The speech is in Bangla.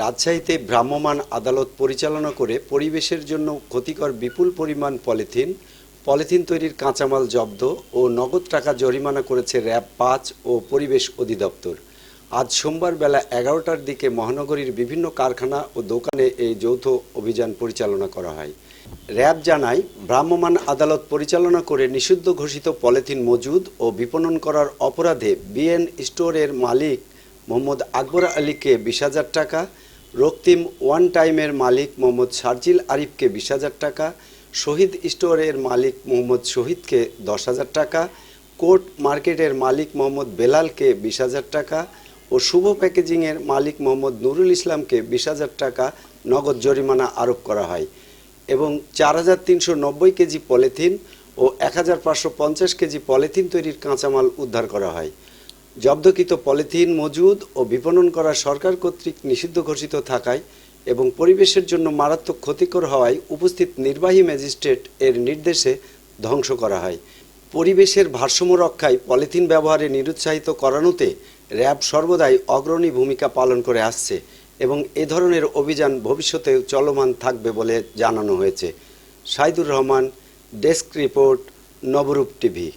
রাজশাহীতে ভ্রাম্যমাণ আদালত পরিচালনা করে পরিবেশের জন্য ক্ষতিকর বিপুল পরিমাণ পলিথিন পলিথিন তৈরির কাঁচামাল জব্দ ও নগদ টাকা জরিমানা করেছে র্যাব পাঁচ ও পরিবেশ অধিদপ্তর। আজ সোমবার বেলা এগারোটার দিকে মহানগরীর বিভিন্ন কারখানা ও দোকানে এই যৌথ অভিযান পরিচালনা করা হয়। র্যাব জানায়, ভ্রাম্যমাণ আদালত পরিচালনা করে নিষিদ্ধ ঘোষিত পলিথিন মজুদ ও বিপণন করার অপরাধে বিএন স্টোরের মালিক মোহাম্মদ আকবর আলীকে বিশ হাজার টাকা রক্তিম ওয়ান টাইমের মালিক মোহাম্মদ শারজিল আরিফকে বিশ হাজার টাকা, শহীদ স্টোরের মালিক মোহাম্মদ শহীদকে দশ হাজার টাকা, কোর্ট মার্কেটের মালিক মোহাম্মদ বেলালকে বিশ হাজার টাকা ও শুভ প্যাকেজিংয়ের মালিক মোহাম্মদ নুরুল ইসলামকে বিশ হাজার টাকা নগদ জরিমানা আরোপ করা হয় এবং চার হাজার তিনশো নব্বই কেজি পলিথিন ও এক হাজার পাঁচশো পঞ্চাশ কেজি পলিথিন তৈরির কাঁচামাল উদ্ধার করা হয়। জব্দকৃত পলিথিন মজুদ ও বিপণন করা সরকার কর্তৃক নিষিদ্ধ ঘোষিত থাকায় এবং পরিবেশের জন্য মারাত্মক ক্ষতিকর হওয়ায় উপস্থিত নির্বাহী ম্যাজিস্ট্রেট এর নির্দেশে ধ্বংস করা হয়। পরিবেশের ভারসাম্য রক্ষায় পলিথিন ব্যবহারে নিরুৎসাহিত করানোতে র্যাব সর্বদাই অগ্রণী ভূমিকা পালন করে আসছে এবং এ ধরনের অভিযান ভবিষ্যতে চলমান থাকবে বলে জানানো হয়েছে। Saidur Rahman, desk report, Nabarup TV.